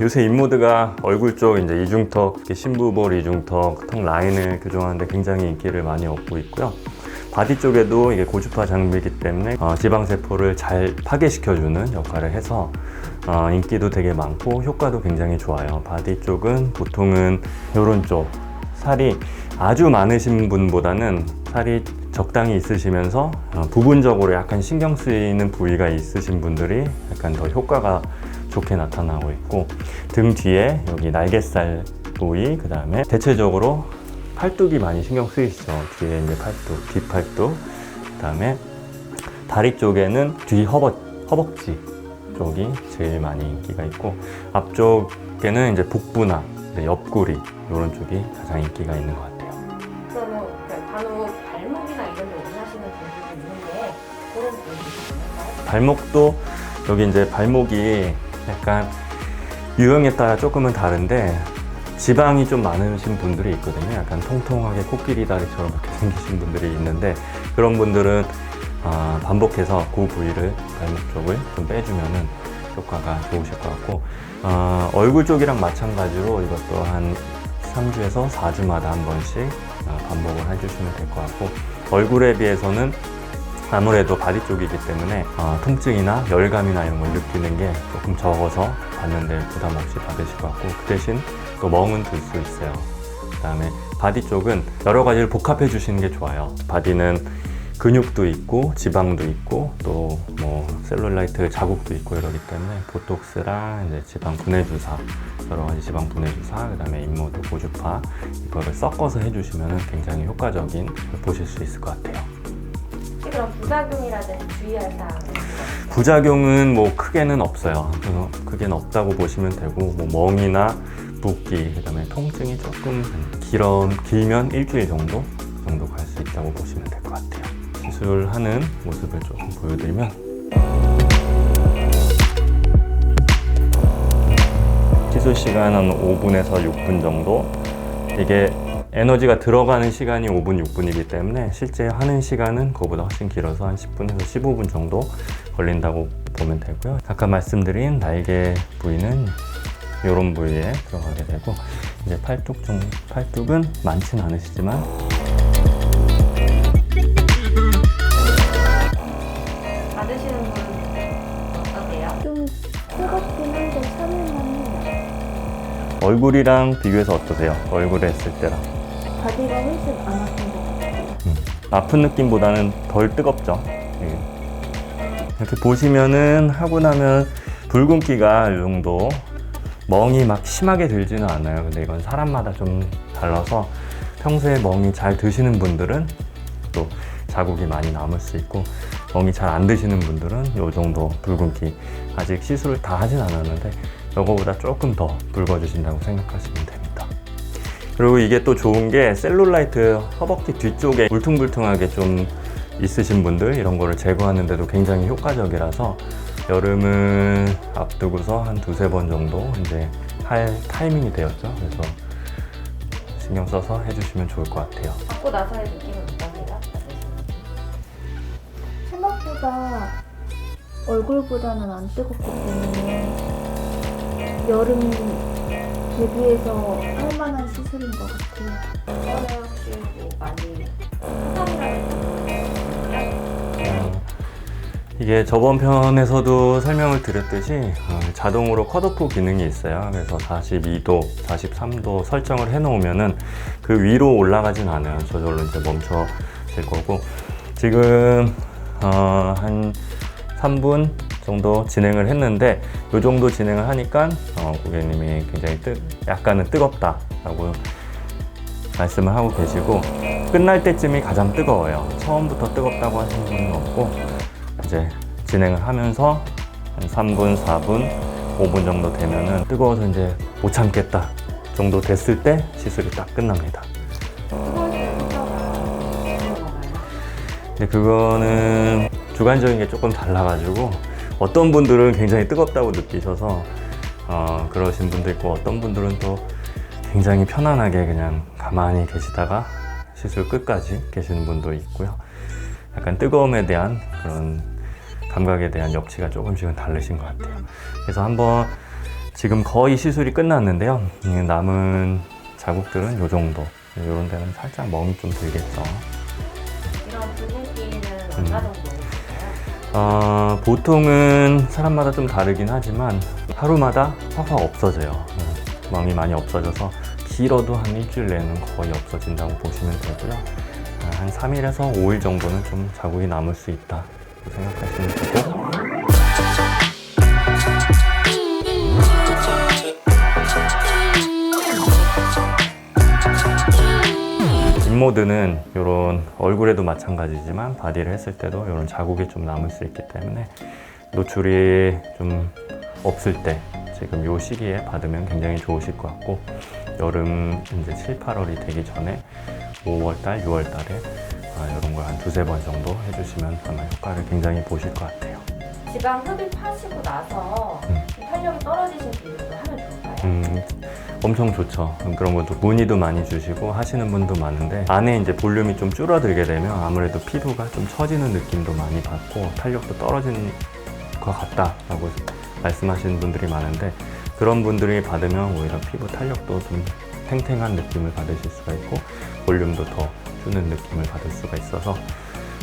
요새 인모드가 얼굴 쪽 이제 이중턱, 심부볼 이중턱, 턱 라인을 교정하는데 굉장히 인기를 많이 얻고 있고요. 바디 쪽에도 이게 고주파 장비이기 때문에 어, 지방세포를 잘 파괴시켜주는 역할을 해서 어, 인기도 되게 많고 효과도 굉장히 좋아요. 바디 쪽은 보통은 이런 쪽 살이 아주 많으신 분보다는 살이 적당히 있으시면서 어, 부분적으로 약간 신경 쓰이는 부위가 있으신 분들이 약간 더 효과가 좋게 나타나고 있고 등 뒤에 여기 날개살 부위 그 다음에 대체적으로 팔뚝이 많이 신경 쓰이시죠 뒤에 이제 팔뚝 뒷팔뚝 그 다음에 다리 쪽에는 뒤 허벅 허벅지 쪽이 제일 많이 인기가 있고 앞쪽에는 이제 복부나 이제 옆구리 이런 쪽이 가장 인기가 있는 것 같아요. 그러면 그 간혹 발목이나 이런 데 원하시는 분들도 있는데 그런 분들이 있나요? 발목도 여기 이제 발목이 약간 유형에 따라 조금은 다른데 지방이 좀 많으신 분들이 있거든요. 약간 통통하게 코끼리 다리처럼 이렇게 생기신 분들이 있는데 그런 분들은 아, 반복해서 그 부위를 발목 쪽을 좀 빼주면은 효과가 좋으실 것 같고 아, 얼굴 쪽이랑 마찬가지로 이것도 한 3주에서 4주마다 한 번씩 아, 반복을 해주시면 될 것 같고 얼굴에 비해서는 아무래도 바디 쪽이기 때문에 어, 통증이나 열감이나 이런 걸 느끼는 게 조금 적어서 받는데 부담 없이 받으실 것 같고 그 대신 또 멍은 들 수 있어요. 그다음에 바디 쪽은 여러 가지를 복합해 주시는 게 좋아요. 바디는 근육도 있고 지방도 있고 또 뭐 셀룰라이트 자국도 있고 이러기 때문에 보톡스랑 이제 지방 분해 주사 여러 가지 지방 분해 주사 그다음에 인모드 고주파 이거를 섞어서 해주시면 굉장히 효과적인 걸 보실 수 있을 것 같아요. 그런 부작용이라든지 주의할 사항은? 부작용은 뭐 크게는 없어요. 크게는 없다고 보시면 되고 뭐 멍이나 붓기 그다음에 통증이 조금 길어 길면 일주일 정도 그 정도 갈 수 있다고 보시면 될 것 같아요. 시술하는 모습을 조금 보여드리면 시술 시간은 5분에서 6분 정도. 이게 에너지가 들어가는 시간이 5분, 6분이기 때문에 실제 하는 시간은 그거보다 훨씬 길어서 한 10분에서 15분 정도 걸린다고 보면 되고요. 아까 말씀드린 날개 부위는 이런 부위에 들어가게 되고 이제 팔뚝 중 팔뚝은 많지는 않으시지만 받으시는 분은 어떠세요? 좀 뜨겁긴 한데 참을만 해요. 얼굴이랑 비교해서 어떠세요? 얼굴에 했을 때랑 바디가 훨씬 안 아픈 것 같아요. 아픈 느낌보다는 덜 뜨겁죠. 예. 이렇게 보시면은 하고 나면 붉은기가 이 정도 멍이 막 심하게 들지는 않아요. 근데 이건 사람마다 좀 달라서 평소에 멍이 잘 드시는 분들은 또 자국이 많이 남을 수 있고 멍이 잘 안 드시는 분들은 이 정도 붉은기 아직 시술을 다 하진 않았는데 이거보다 조금 더 붉어지신다고 생각하시면 됩니다. 그리고 이게 또 좋은 게 셀룰라이트 허벅지 뒤쪽에 울퉁불퉁하게 좀 있으신 분들 이런 거를 제거하는데도 굉장히 효과적이라서 여름을 앞두고서 한 두세 번 정도 이제 할 타이밍이 되었죠. 그래서 신경 써서 해주시면 좋을 것 같아요. 받고 나서의 느낌은 어떠세요? 생각보다 얼굴보다는 안 뜨겁기 때문에 여름 대비해서 할 만한 시술인 것 같아요. 이번에 혹시 뭐 많이 이게 저번 편에서도 설명을 드렸듯이 어, 자동으로 컷오프 기능이 있어요. 그래서 42도, 43도 설정을 해놓으면은 그 위로 올라가진 않아요. 저절로 이제 멈춰질 거고 지금 어, 한 3분 정도 진행을 했는데 이 정도 진행을 하니까 어, 고객님이 굉장히 뜨, 약간은 뜨겁다라고 말씀을 하고 계시고 끝날 때쯤이 가장 뜨거워요. 처음부터 뜨겁다고 하시는 분은 없고 이제 진행을 하면서 한 3분, 4분, 5분 정도 되면은 뜨거워서 이제 못 참겠다 정도 됐을 때 시술이 딱 끝납니다. 근데 그거는 주관적인 게 조금 달라가지고 어떤 분들은 굉장히 뜨겁다고 느끼셔서 어, 그러신 분도 있고 어떤 분들은 또 굉장히 편안하게 그냥 가만히 계시다가 시술 끝까지 계시는 분도 있고요. 약간 뜨거움에 대한 그런 감각에 대한 역치가 조금씩은 다르신 것 같아요. 그래서 한번 지금 거의 시술이 끝났는데요. 음, 남은 자국들은 이 정도. 이런 데는 살짝 멍이 좀 들겠죠. 이런 붉은기는 음. 얼마 정도 있 어, 보통은 사람마다 좀 다르긴 하지만 하루마다 확확 없어져요. 음, 멍이 많이 없어져서 길어도 한 일주일 내는 거의 없어진다고 보시면 되고요. 아, 한 3일에서 5일 정도는 좀 자국이 남을 수 있다 생각하시면 되고 잇모드는 이런 얼굴에도 마찬가지지만 바디를 했을 때도 이런 자국이 좀 남을 수 있기 때문에 노출이 좀 없을 때 지금 이 시기에 받으면 굉장히 좋으실 것 같고 여름 이제 7, 8월이 되기 전에 5월달, 6월달에 아, 이런 걸 한 두세 번 정도 해주시면 아마 효과를 굉장히 보실 것 같아요. 지방 흡입하시고 나서 음. 이 탄력이 떨어지신 좋을까요? 음, 엄청 좋죠. 그런 것도 문의도 많이 주시고 하시는 분도 많은데 안에 이제 볼륨이 좀 줄어들게 되면 아무래도 피부가 좀 처지는 느낌도 많이 받고 탄력도 떨어지는 것 같다라고 말씀하시는 분들이 많은데 그런 분들이 받으면 오히려 피부 탄력도 좀 탱탱한 느낌을 받으실 수가 있고 볼륨도 더 주는 느낌을 받을 수가 있어서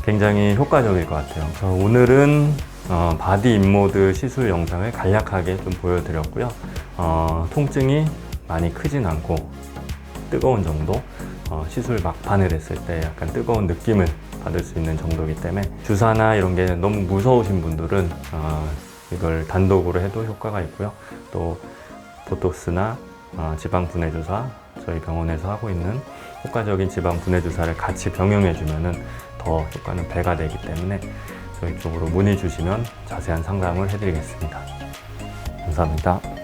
굉장히 효과적일 것 같아요. 그래서 오늘은 어, 바디 인모드 시술 영상을 간략하게 좀 보여드렸고요. 어, 통증이 많이 크진 않고 뜨거운 정도 어, 시술 막판을 했을 때 약간 뜨거운 느낌을 받을 수 있는 정도이기 때문에 주사나 이런 게 너무 무서우신 분들은 어, 이걸 단독으로 해도 효과가 있고요. 또 보톡스나 어, 지방 분해 주사 저희 병원에서 하고 있는 효과적인 지방 분해 주사를 같이 병용해 주면은 더 효과는 배가 되기 때문에 저희 쪽으로 문의 주시면 자세한 상담을 해드리겠습니다. 감사합니다.